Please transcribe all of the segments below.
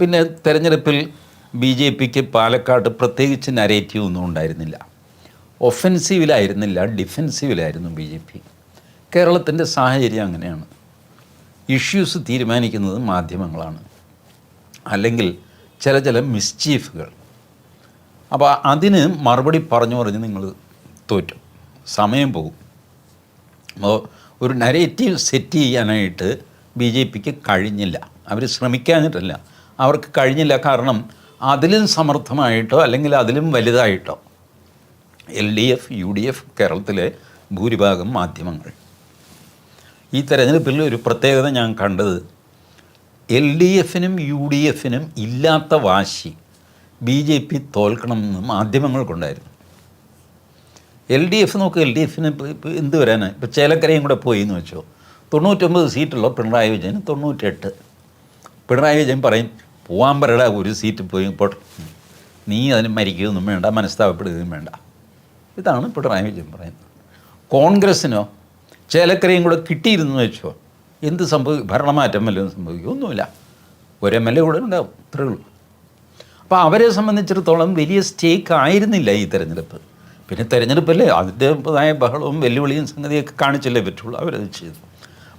പിന്നെ തെരഞ്ഞെടുപ്പിൽ B J പിക്ക് പാലക്കാട് പ്രത്യേകിച്ച് നരേറ്റീവ് ഒന്നും ഉണ്ടായിരുന്നില്ല. ഒഫെൻസീവിലായിരുന്നില്ല ഡിഫെൻസീവിലായിരുന്നു ബി ജെ പി. കേരളത്തിന്റെ സാഹചര്യം അങ്ങനെയാണ്. ഇഷ്യൂസ് തീരുമാനിക്കുന്നത് മാധ്യമങ്ങളാണ്. അല്ലെങ്കിൽ ചില ചില മിസ്ചീഫുകൾ അപ്പോൾ അതിന് മറുപടി പറഞ്ഞു പറഞ്ഞ് നിങ്ങൾ തോറ്റു. സമയം പോകും. അപ്പോൾ ഒരു നരേറ്റീവ് സെറ്റ് ചെയ്യാനായിട്ട് ബി ജെ പിക്ക് കഴിഞ്ഞില്ല. അവർ ശ്രമിക്കാഞ്ഞിട്ടല്ല. അവർക്ക് കഴിഞ്ഞില്ല കാരണം അതിലും സമർത്ഥമായിട്ടോ അല്ലെങ്കിൽ അതിലും വലുതായിട്ടോ L D F U D F കേരളത്തിലെ ഭൂരിഭാഗം മാധ്യമങ്ങൾ. ഈ തെരഞ്ഞെടുപ്പിൽ ഒരു പ്രത്യേകത ഞാൻ കണ്ടത് എൽ ഡി എഫിനും യു ഡി എഫിനും ഇല്ലാത്ത വാശി ബി ജെ പി തോൽക്കണമെന്ന് മാധ്യമങ്ങൾക്കുണ്ടായിരുന്നു എൽ ഡി എഫ് നോക്ക് എൽ ഡി എഫിന് എന്ത് വരാനാണ് ഇപ്പോൾ ചേലക്കരയും കൂടെ പോയി എന്ന് വെച്ചോ. തൊണ്ണൂറ്റൊമ്പത് സീറ്റുള്ള പിണറായി വിജയന് തൊണ്ണൂറ്റെട്ട്. പിണറായി വിജയൻ പറയും പോവാൻ പറയടാ ഒരു സീറ്റ് പോയി പോട്ടെ. നീ അതിന് മരിക്കുകയൊന്നും വേണ്ട മനസ്താപപ്പെടുകയും വേണ്ട. ഇതാണ് പിണറായി വിജയൻ പറയുന്നത്. കോൺഗ്രസ്സിനോ ചേലക്കരയും കൂടെ കിട്ടിയിരുന്നു വെച്ചോ? എന്ത് സംഭവിക്കും ഭരണമാറ്റം വല്ലതും സംഭവിക്കും ഒന്നുമില്ല. ഒരു എം എൽ എ കൂടെ ഉണ്ടാവും ഇത്രേ ഉള്ളൂ. അപ്പോൾ അവരെ സംബന്ധിച്ചിടത്തോളം വലിയ സ്റ്റേക്ക് ആയിരുന്നില്ല ഈ തെരഞ്ഞെടുപ്പ്. പിന്നെ തെരഞ്ഞെടുപ്പല്ലേ അതിന്റെതായ ബഹളവും വെല്ലുവിളിയും സംഗതിയൊക്കെ കാണിച്ചല്ലേ പറ്റുള്ളൂ അവരത് ചെയ്തു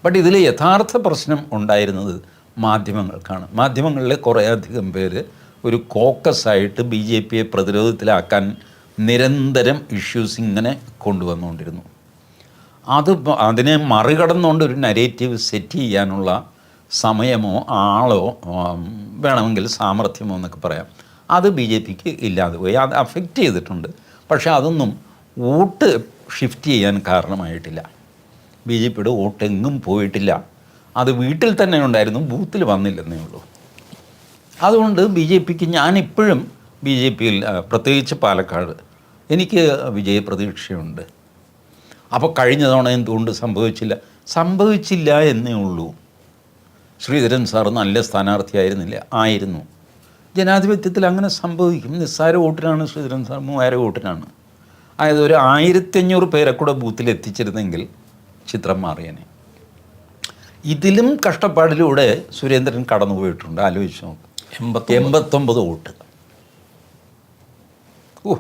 ബട്ട് ഇതിൽ യഥാർത്ഥ പ്രശ്നം ഉണ്ടായിരുന്നത് മാധ്യമങ്ങൾക്കാണ്. മാധ്യമങ്ങളിൽ കുറേയധികം പേര് ഒരു കോക്കസ് ആയിട്ട് ബി ജെ പിയെ പ്രതിരോധത്തിലാക്കാൻ നിരന്തരം ഇഷ്യൂസ് ഇങ്ങനെ കൊണ്ടുവന്നുകൊണ്ടിരുന്നു. അത് അതിനെ മറികടന്നുകൊണ്ട് ഒരു നരേറ്റീവ് സെറ്റ് ചെയ്യാനുള്ള സമയമോ ആളോ വേണമെങ്കിൽ സാമർഥ്യമോ എന്നൊക്കെ പറയാം. അത് ബി ജെ പിക്ക് ഇല്ലാതെ പോയി. അത് അഫക്റ്റ് ചെയ്തിട്ടുണ്ട്. പക്ഷേ അതൊന്നും വോട്ട് ഷിഫ്റ്റ് ചെയ്യാൻ കാരണമായിട്ടില്ല. ബി ജെ പിയുടെ വോട്ടെങ്ങും പോയിട്ടില്ല. അത് വീട്ടിൽ തന്നെ ഉണ്ടായിരുന്നു ബൂത്തിൽ വന്നില്ലെന്നേ ഉള്ളൂ. അതുകൊണ്ട് ബി ജെ പിക്ക് ഞാനിപ്പോഴും ബി ജെ പിയിൽ പ്രത്യേകിച്ച് പാലക്കാട് എനിക്ക് വിജയപ്രതീക്ഷയുണ്ട്. അപ്പോൾ കഴിഞ്ഞ തവണ എന്തുകൊണ്ട് സംഭവിച്ചില്ല? സംഭവിച്ചില്ല എന്നേ ഉള്ളൂ. ശ്രീധരൻ സാർ നല്ല സ്ഥാനാർത്ഥിയായിരുന്നില്ല ആയിരുന്നു. ജനാധിപത്യത്തിൽ അങ്ങനെ സംഭവിക്കും. നിസ്സാര വോട്ടിനാണ് ശ്രീധരൻ സാർ മൂവായിരം വോട്ടിനാണ്. അതായത് ഒരു ആയിരത്തഞ്ഞൂറ് പേരെ കൂടെ ബൂത്തിൽ എത്തിച്ചിരുന്നെങ്കിൽ ചിത്രം മാറിയനെ. ഇതിലും കഷ്ടപ്പാടിലൂടെ സുരേന്ദ്രൻ കടന്നു പോയിട്ടുണ്ട്. ആലോചിച്ച് നോക്ക്. എൺപത്തി എൺപത്തൊമ്പത് വോട്ട്. ഓ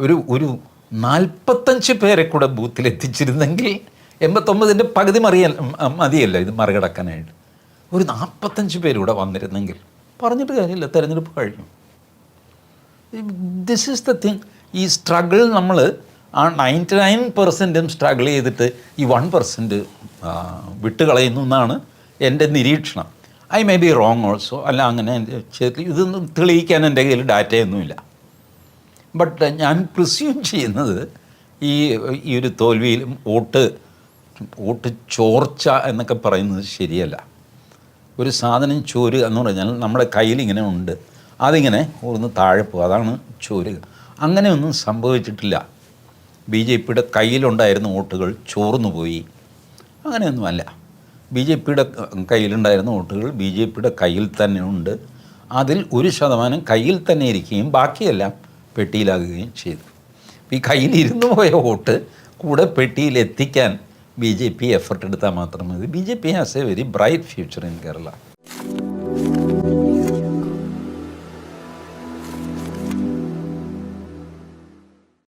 ഒരു ഒരു നാൽപ്പത്തഞ്ച് പേരെ കൂടെ ബൂത്തിൽ എത്തിച്ചിരുന്നെങ്കിൽ എൺപത്തൊമ്പതിന്റെ പകുതി മറിയ മതിയല്ല ഇത് മറികടക്കാനായിട്ട്. ഒരു നാൽപ്പത്തഞ്ച് പേരൂടെ കൂടെ വന്നിരുന്നെങ്കിൽ പറഞ്ഞിട്ട് കാര്യമില്ല തിരഞ്ഞെടുപ്പ് കഴിഞ്ഞു. ദിസ് ഈസ് ദ തിങ് ഈ സ്ട്രഗിൾ നമ്മൾ ആ നയന്റി നയൻ പെർസെന്റും സ്ട്രഗിൾ ചെയ്തിട്ട് ഈ വൺ പെർസെന്റ് വിട്ടുകളയുന്നു എന്നാണ് എന്റെ നിരീക്ഷണം. I may be wrong also അല്ല അങ്ങനെ എന്റെ ഇതൊന്നും തെളിയിക്കാൻ എന്റെ കയ്യിൽ ഡാറ്റയൊന്നുമില്ല. ബട്ട് ഞാൻ പ്രിസ്യൂം ചെയ്യുന്നത് ഈ ഈ ഒരു തോൽവിയിലും വോട്ട് വോട്ട് ചോർച്ച എന്നൊക്കെ പറയുന്നത് ശരിയല്ല. ഒരു സാധനം ചോരുക എന്ന് പറഞ്ഞാൽ നമ്മുടെ കയ്യിൽ ഇങ്ങനെ ഉണ്ട്. അതിങ്ങനെ ഒന്ന് താഴെ പോകും അതാണ് ചോരുക. അങ്ങനെയൊന്നും സംഭവിച്ചിട്ടില്ല. ബി ജെ പിയുടെ കയ്യിലുണ്ടായിരുന്ന വോട്ടുകൾ ചോർന്നു പോയി അങ്ങനെയൊന്നുമല്ല. ബി ജെ പിയുടെ കയ്യിലുണ്ടായിരുന്ന വോട്ടുകൾ ബി ജെ പിയുടെ കയ്യിൽ തന്നെ ഉണ്ട്. അതിൽ ഒരു ശതമാനം കയ്യിൽ തന്നെ ഇരിക്കുകയും ബാക്കിയെല്ലാം പെട്ടിയിലാകുകയും ചെയ്തു. ഈ കയ്യിൽ ഇരുന്നു പോയ വോട്ട് കൂടെ പെട്ടിയിൽ എത്തിക്കാൻ ബി ജെ പി എഫർട്ട് എടുത്താൽ മാത്രം മതി. B J P has a very bright future in Kerala